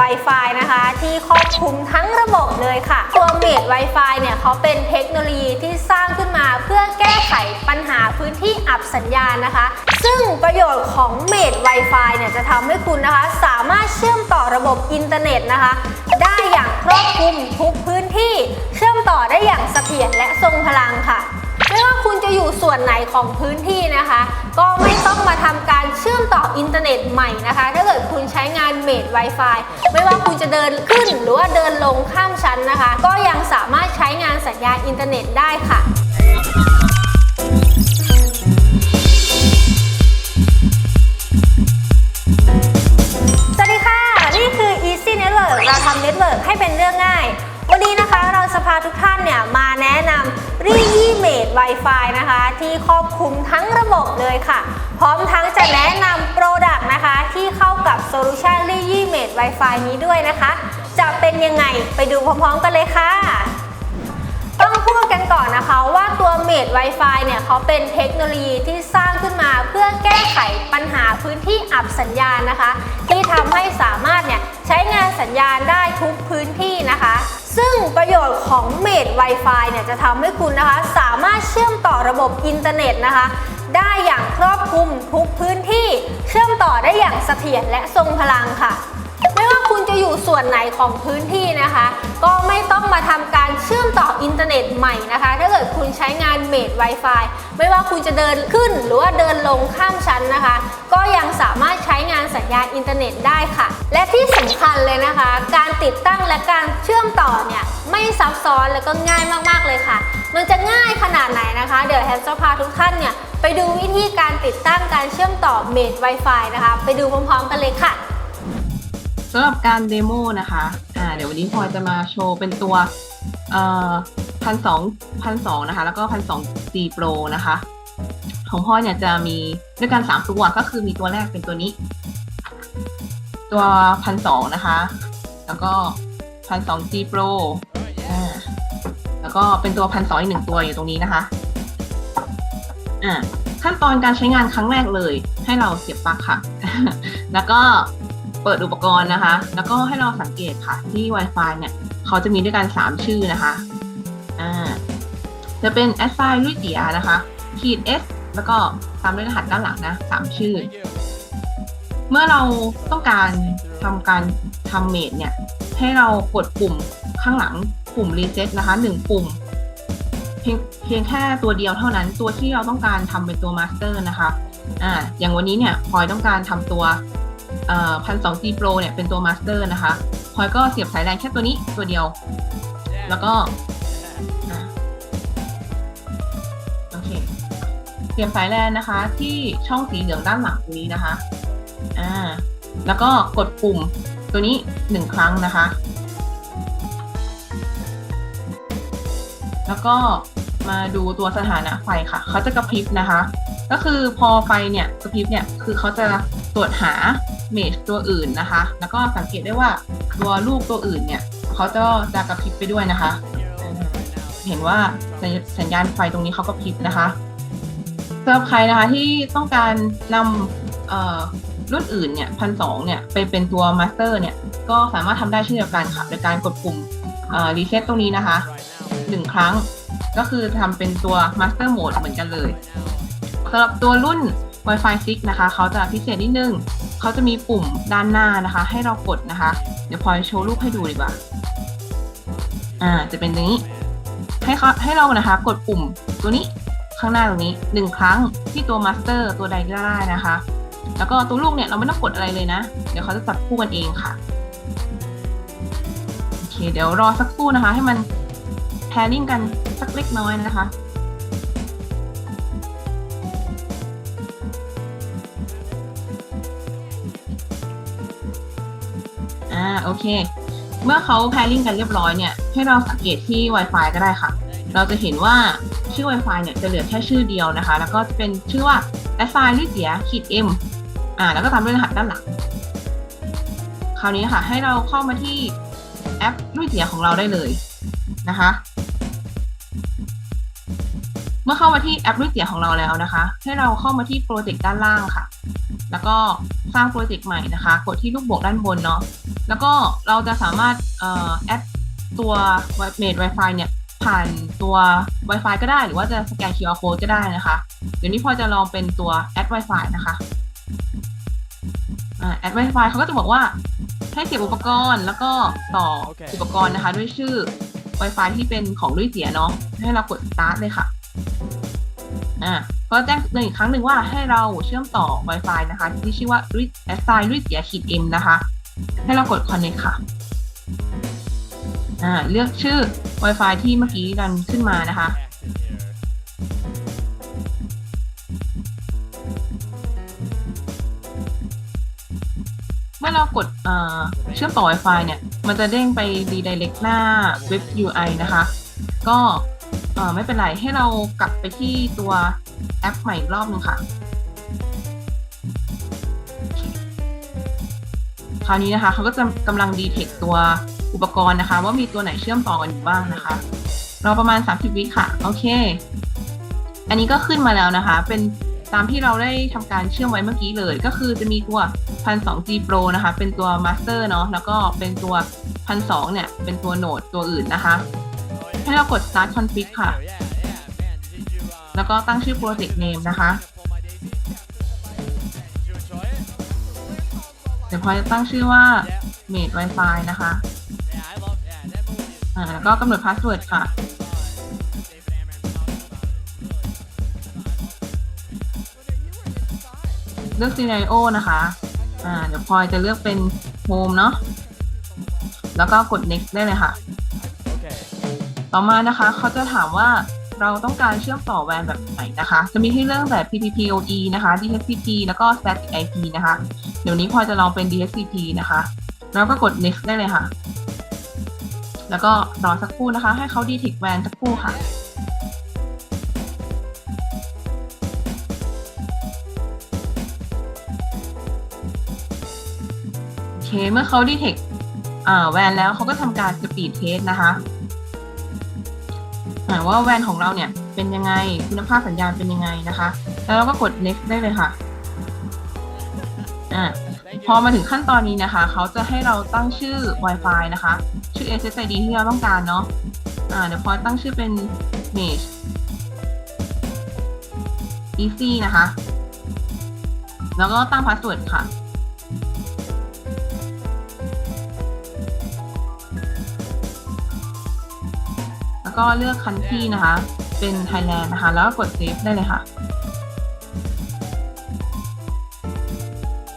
Wi-Fi นะคะ ที่ครอบคลุมทั้งระบบเลยค่ะตัวเมด Wi-Fi เนี่ยเขาเป็นเทคโนโลยีที่สร้างขึ้นมาเพื่อแก้ไขปัญหาพื้นที่อับสัญญาณนะคะ ซึ่งประโยชน์ของเมด Wi-Fi เนี่ยจะทำให้คุณนะคะ สามารถเชื่อมต่อระบบอินเทอร์เน็ตนะคะ ได้อย่างครอบคลุมทุกพื้นที่ เชื่อมต่อได้อย่างเสถียรและทรงพลังค่ะ ไม่ว่าคุณจะอยู่ส่วนไหนของพื้นที่นะคะ ก็ไม่ต้องมาทำการเชื่อมต่ออินเทอร์เน็ตใหม่นะคะ ถ้าเกิดคุณใช้งานเมด Wi-Fi ไม่ว่าคุณจะเดินขึ้นหรือว่าเดินลงข้ามชั้นนะคะ ก็ยังสามารถใช้งานสัญญาณอินเทอร์เน็ตได้ค่ะสวัสดีค่ะ นี่คือ Easy Network เราทำเน็ตเวิร์กให้เป็นเรื่องง่าย วันนี้นะคะเราจะพาทุกท่านเนี่ยมาแนะนำรียี่เมด Wi-Fi นะคะ ที่ครอบคลุมทั้งระบบเลยค่ะ พร้อมทั้งจะแนะนำโปรดักต์นะคะ ที่เข้ากับโซลูชันรียี่เมด Wi-Fi นี้ด้วยนะคะ จะเป็นยังไงไปดูพร้อมๆกันเลยค่ะต้องพูดกันก่อนนะคะว่าตัวเมด Wi-Fi เนี่ยเขาเป็นเทคโนโลยีที่สร้างขึ้นมาเพื่อแก้ไขปัญหาพื้นที่อับสัญญาณนะคะ ที่ทำให้สามารถเนี่ยใช้งานสัญญาณได้ทุกพื้นที่นะคะ ซึ่งประโยชน์ของเมด Wi-Fi เนี่ยจะทำให้คุณนะคะ สามารถเชื่อมต่อระบบอินเทอร์เน็ตนะคะ ได้อย่างครอบคลุมทุกพื้นที่ เชื่อมต่อได้อย่างเสถียรและทรงพลังค่ะ ไม่ว่าคุณจะอยู่ส่วนไหนของพื้นที่นะคะ ก็ อินเทอร์เน็ตใหม่นะคะ ถ้าเกิดคุณใช้งานเมด Wi-Fi ไม่ว่าคุณจะเดินขึ้นหรือว่าเดินลงข้ามชั้นนะคะ ก็ยังสามารถใช้งานสัญญาณอินเทอร์เน็ตได้ค่ะ และที่สำคัญเลยนะคะ การติดตั้งและการเชื่อมต่อเนี่ยไม่ซับซ้อนแล้วก็ง่ายมากๆเลยค่ะ มันจะง่ายขนาดไหนนะคะ เดี๋ยวแฮมจะพาทุกท่านเนี่ยไปดูวิธีการติดตั้งการเชื่อมต่อเมด Wi-Fi นะคะ ไปดูพร้อมๆ กันเลยค่ะสำหรับการเดโมนะคะ อ่า เดี๋ยววันนี้พลอยจะมาโชว์เป็นตัว เอ่อ พันสองพันสองนะคะ แล้วก็พันสองซีโปรนะคะ ของพ่อเนี่ยจะมีด้วยกันสามตัวก็คือมีตัวแรกเป็นตัวนี้ ตัวพันสองนะคะ แล้วก็พันสองซีโปรแล้วก็เป็นตัวพันสองอีกหนึ่งตัวอยู่ตรงนี้นะคะอ่าขั้นตอนการใช้งานครั้งแรกเลย ให้เราเสียบปลั๊กค่ะ แล้วก็เปิดอุปกรณ์นะคะ แล้วก็ให้เราสังเกตค่ะ ที่ Wi-Fi เนี่ย เขาจะมีด้วยกัน 3 ชื่อนะคะ อ่าจะเป็น assign ด้วยเดียนะคะขีด s แล้วก็ตามด้วยรหัสด้านหลังนะสามชื่อ เมื่อเราต้องการทำการทำเมดเนี่ย ให้เรากดปุ่มข้างหลังปุ่ม reset นะคะหนึ่งปุ่มเพียงเพียงแค่ตัวเดียวเท่านั้นตัวที่เราต้องการทำเป็นตัว master นะคะอ่าอย่างวันนี้เนี่ยพลอยต้องการทำตัวพันสอง G Pro เนี่ยเป็นตัว master นะคะพลอยก็เสียบสายแรงแค่ตัวนี้ตัวเดียว แล้วก็ อเคเสียบสายแลนนะคะ ที่ช่องสีเหลืองด้านหลังตรงนี้นะคะอ่าแล้วก็กดปุ่มตัวนี้หนึ่งครั้งนะคะ แล้วก็มาดูตัวสถานะไฟค่ะ เขาจะกระพริบนะคะ ก็คือพอไฟเนี่ยกระพริบเนี่ย คือเขาจะตรวจหาเมจตัวอื่นนะคะ แล้วก็สังเกตได้ว่าตัวลูกตัวอื่นเนี่ย เขาจะจะกระพริบไปด้วยนะคะ เห็นว่าสัญสัญญาณไฟตรงนี้เขากระพริบนะคะสำหรับใครนะคะที่ต้องการนำรุ่นอื่นเนี่ยพันสองเนี่ยไปเป็นตัวมาสเตอร์เนี่ยก็สามารถทำได้เช่นเดียวกันค่ะโดยการกดปุ่มรีเซ็ตตรงนี้นะคะหนึ่งครั้งก็คือทำเป็นตัว Master Mode เหมือนกันเลยสำหรับตัวรุ่น Wi-Fi 6 นะคะ เขาจะพิเศษนิดนึง เขาจะมีปุ่มด้านหน้านะคะ ให้เรากดนะคะ เดี๋ยวพลอยโชว์รูปให้ดูดีกว่า อ่า จะเป็นนี้ ให้เขาให้เรานะคะกดปุ่มตัวนี้ข้างหน้าตรงนี้หนึ่งครั้งที่ตัว Master ตัวใดก็ได้นะคะ แล้วก็ตัวลูกเนี่ยเราไม่ต้องกดอะไรเลยนะ เดี๋ยวเขาจะจับคู่กันเองค่ะโอเคเดี๋ยวรอสักครู่นะคะ ให้มันแพริ่งกันสักเล็กน้อยนะคะอ่าโอเค เมื่อเขาแพริ่งกันเรียบร้อยเนี่ย ให้เราสังเกตที่ Wi-Fi ก็ได้ค่ะ เราจะเห็นว่าชื่อ Wi-Fi เนี่ยจะเหลือแค่ชื่อเดียวนะคะ แล้วก็เป็นชื่อว่า assign ด้วยเสียขีด m อ่า แล้วก็ตามด้วยรหัสด้านหลัง คราวนี้ค่ะ ให้เราเข้ามาที่แอปด้วยเสียของเราได้เลยนะคะ เมื่อเข้ามาที่แอปด้วยเสียของเราแล้วนะคะ ให้เราเข้ามาที่โปรเจกต์ด้านล่างค่ะ แล้วก็สร้างโปรเจกต์ใหม่นะคะ กดที่ลูกบวกด้านบนเนาะ แล้วก็เราจะสามารถเอ่อแอดตัวเมด Wi-Fi เนี่ย ผ่านตัว Wi-Fi ก็ได้หรือว่าจะสแกน QR code ก็ได้นะคะ เดี๋ยวนี้พอจะลองเป็นตัวแอด Wi-Fi นะคะอ่าแอด Wi-Fi เขาก็จะบอกว่าให้เสียบอุปกรณ์แล้วก็ต่ออุปกรณ์นะคะ ด้วยชื่อ Wi-Fi ที่เป็นของด้วยเสียเนาะให้เรากด start เลยค่ะอ่าก็แจ้งเตือนอีกครั้งหนึ่งว่าให้เราเชื่อมต่อ Wi-Fi นะคะ ที่ชื่อว่า assign ด้วยเสียขีด m นะคะ ให้เรากด connect ค่ะอ่าเลือกชื่อ Wi-Fi ที่เมื่อกี้ดันขึ้นมานะคะ เมื่อเรากดเชื่อมต่อ Wi-Fi เนี่ย มันจะเด้งไป redirect หน้าเว็บ UI นะคะ ก็ไม่เป็นไร ให้เรากลับไปที่ตัวแอปใหม่อีกรอบนึงค่ะ คราวนี้นะคะเขาก็จะกำลังดีเทคตัว อุปกรณ์นะคะ ว่ามีตัวไหนเชื่อมต่อกันอยู่บ้างนะคะ เราประมาณ 30 วิค่ะ โอเค อันนี้ก็ขึ้นมาแล้วนะคะ เป็นตามที่เราได้ทำการเชื่อมไว้เมื่อกี้เลย ก็คือจะมีตัว 1002G Pro นะคะ เป็นตัว Master เนาะแล้วก็เป็นตัว 1002 เนี่ย เป็นตัวโหนดตัวอื่นนะคะ ให้เรากด start config ค่ะ แล้วก็ตั้งชื่อ project name นะคะ เดี๋ยวพอจะตั้งชื่อว่า made wifi นะคะ อ่าแล้วก็กำหนด password ค่ะ เลือก scenario นะคะ อ่า เดี๋ยวพลอยจะเลือกเป็น home เนาะ แล้วก็กด next ได้เลยค่ะ ต่อมานะคะ เขาจะถามว่าเราต้องการเชื่อมต่อแวนแบบไหนนะคะ จะมีให้เลือกแบบ PPPoE นะคะ DHCP แล้วก็ Static IP นะคะ เดี๋ยวนี้พลอยจะลองเป็น DHCP นะคะ แล้วก็กด next ได้เลยค่ะ แล้วก็รอสักครู่นะคะ ให้เขา detect แวนสักครู่ค่ะโอเคเมื่อเขา detect อ่าแวนแล้วเขาก็ทำการ speed test นะคะอ่าว่าแวนของเราเนี่ยเป็นยังไงคุณภาพสัญญาณเป็นยังไงนะคะ แล้วเราก็กด next ได้เลยค่ะอ่าพอมาถึงขั้นตอนนี้นะคะ เขาจะให้เราตั้งชื่อ Wi-Fi นะคะ ชื่อ SSID ที่เราต้องการเนาะอ่าเดี๋ยวพอตั้งชื่อเป็น Mesh Easy นะคะ แล้วก็ตั้ง password ค่ะแล้วก็เลือก country นะคะ เป็น Thailand นะคะ แล้วก็กด save ได้เลยค่ะ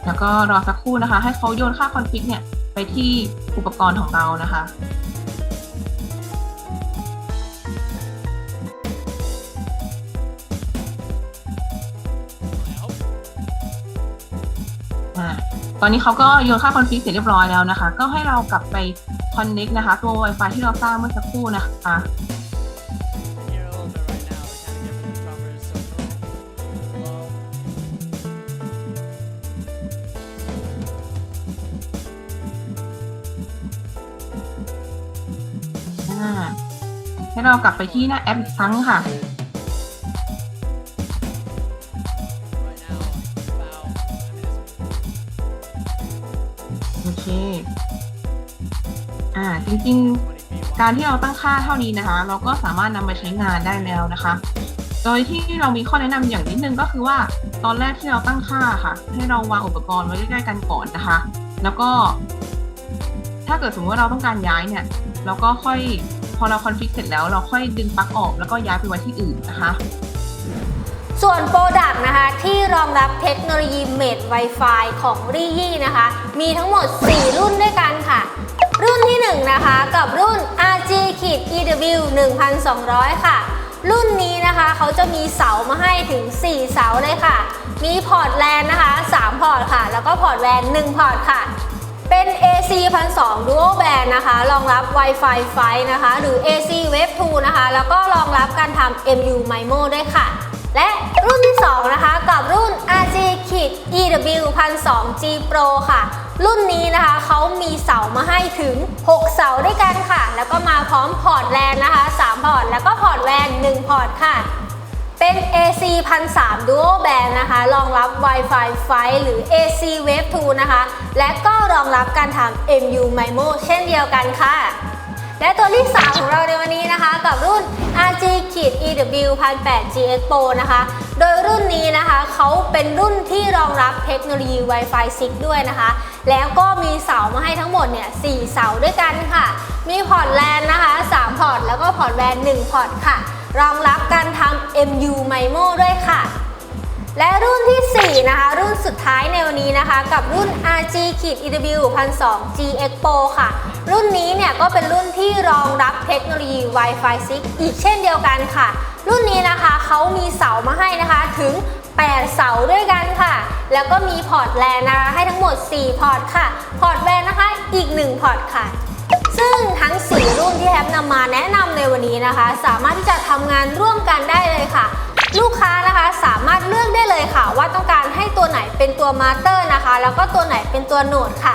แล้วก็รอสักครู่นะคะ ให้เขาโยนค่าคอนฟิกเนี่ย ไปที่ อุปกรณ์ของเรานะคะ ตอนนี้เขาก็โยนค่าคอนฟิกเสร็จเรียบร้อยแล้วนะคะ ก็ให้เรากลับไปคอนเน็กนะคะ ตัว Wi-Fi ที่เราสร้างเมื่อสักครู่นะคะ ให้เรากลับไปที่หน้าแอปอีกครั้งค่ะ โอเค อ่า จริงๆ การที่เราตั้งค่าเท่านี้นะคะ เราก็สามารถนำไปใช้งานได้แล้วนะคะ โดยที่เรามีข้อแนะนำอย่างนิดนึงก็คือว่า ตอนแรกที่เราตั้งค่าค่ะ ให้เราวางอุปกรณ์ไว้ใกล้ๆกันก่อนนะคะ แล้วก็ ถ้าเกิดสมมติว่าเราต้องการย้ายเนี่ย เราก็ค่อย พอเราคอนฟิกเสร็จแล้วเราค่อยดึงปลั๊กออกแล้วก็ย้ายไปไว้ที่อื่นนะคะ ส่วนโปรดักต์นะคะที่รองรับเทคโนโลยี Made Wi-Fi ของรียี่นะคะ มีทั้งหมด 4 รุ่นด้วยกันค่ะ รุ่นที่ 1 นะคะกับรุ่น RG EW 1200 ค่ะ รุ่นนี้นะคะเขาจะมีเสามาให้ถึง 4 เสาเลยค่ะ มีพอร์ตแลนนะคะ 3 พอร์ตค่ะ แล้วก็พอร์ตแลน1พอร์ตค่ะ เป็น AC 1,200 Dual Band นะคะ รองรับ Wi-Fi 5 นะคะ หรือ AC Wave 2 นะคะ แล้วก็รองรับการทำ MU MIMO ด้วยค่ะ และรุ่นที่ 2 นะคะ กับรุ่น RG EW 1,200 G Pro ค่ะ รุ่นนี้นะคะเขามีเสามาให้ถึง 6 เสาด้วยกันค่ะ แล้วก็มาพร้อมพอร์ตแลนนะคะ 3 พอร์ต แล้วก็พอร์ตแลน1 พอร์ตค่ะ เป็น AC 1003 Dual Band นะคะ รองรับ Wi-Fi 5 หรือ AC Wave 2 นะคะ และก็รองรับการทำ MU MIMO เช่นเดียวกันค่ะ และตัวที่ 3 ของเราในวันนี้นะคะ กับรุ่น RG EW 1008 GX Pro นะคะ โดยรุ่นนี้นะคะเขาเป็นรุ่นที่รองรับเทคโนโลยี Wi-Fi 6 ด้วยนะคะ แล้วก็มีเสามาให้ทั้งหมดเนี่ย4เสาด้วยกันค่ะ มีพอร์ตแลนนะคะ 3 พอร์ตแล้วก็พอร์ตแวน1พอร์ตค่ะ รองรับการทำ MU MIMO ด้วยค่ะ และรุ่นที่ 4 นะคะ รุ่นสุดท้ายในวันนี้นะคะ กับรุ่น RG EW 1002 GEXPO ค่ะ รุ่นนี้เนี่ยก็เป็นรุ่นที่รองรับเทคโนโลยี Wi-Fi 6 อีกเช่นเดียวกันค่ะ รุ่นนี้นะคะเขามีเสามาให้นะคะถึง 8 เสาด้วยกันค่ะ แล้วก็มีพอร์ตแลนนะคะให้ทั้งหมด 4 พอร์ตค่ะ พอร์ตแวนนะคะอีก 1 พอร์ตค่ะ ซึ่งทั้ง 4 รุ่นที่แฮปนำมาแนะนำในวันนี้นะคะ สามารถที่จะทำงานร่วมกันได้เลยค่ะ ลูกค้านะคะสามารถเลือกได้เลยค่ะ ว่าต้องการให้ตัวไหนเป็นตัวมาสเตอร์นะคะ แล้วก็ตัวไหนเป็นตัวโนดค่ะ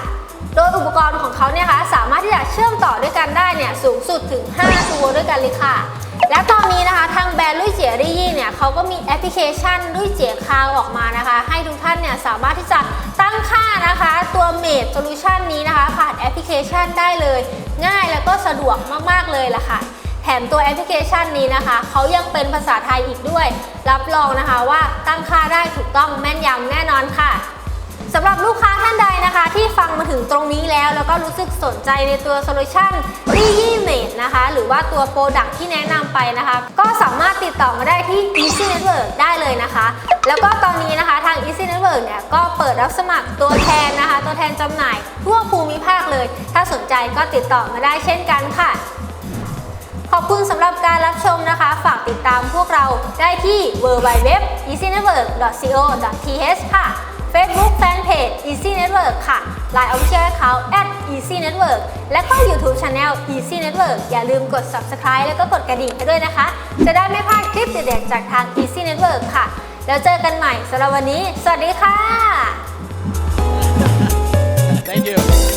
โดยอุปกรณ์ของเขาเนี่ยคะสามารถที่จะเชื่อมต่อด้วยกันได้เนี่ยสูงสุดถึง 5 ตัวด้วยกันเลยค่ะ และตอนนี้นะคะทางแบรนด์ลุยเจียรี่ยี่เนี่ยเขาก็มีแอปพลิเคชันลุยเจียคาวออกมานะคะ ให้ทุกท่านเนี่ยสามารถที่จะตั้งค่านะคะตัวเมดโซลูชันนี้นะคะ ผ่านแอปพลิเคชันได้เลย ง่ายแล้วก็สะดวกมากๆเลยล่ะค่ะ แถมตัวแอปพลิเคชันนี้นะคะเขายังเป็นภาษาไทยอีกด้วย รับรองนะคะว่าตั้งค่าได้ถูกต้องแม่นยำแน่นอนค่ะ สำหรับลูกค้าท่านใดนะคะ ที่ฟังมาถึงตรงนี้แล้ว แล้วก็รู้สึกสนใจในตัวโซลูชันรียี่เมดนะคะ หรือว่าตัวโปรดักที่แนะนำไปนะคะ ก็สามารถติดต่อมาได้ที่ Easy Network ได้เลยนะคะ แล้วก็ตอนนี้นะคะทาง Easy Network เนี่ยก็เปิดรับสมัครตัวแทนนะคะ ตัวแทนจำหน่ายทั่วภูมิภาคเลย ถ้าสนใจก็ติดต่อมาได้เช่นกันค่ะขอบคุณสำหรับการรับชมนะคะ ฝากติดตามพวกเราได้ที่ www.easynetwork.co.th ค่ะ Facebook Fanpage Easy Network ค่ะ Line Official Account at Easy Network และก็ YouTube Channel Easy Network อย่าลืมกด Subscribe แล้วก็กดกระดิ่งให้ด้วยนะคะ จะได้ไม่พลาดคลิปเด็ดๆจากทาง Easy Network ค่ะ แล้วเจอกันใหม่สำหรับวันนี้ สวัสดีค่ะ Thank you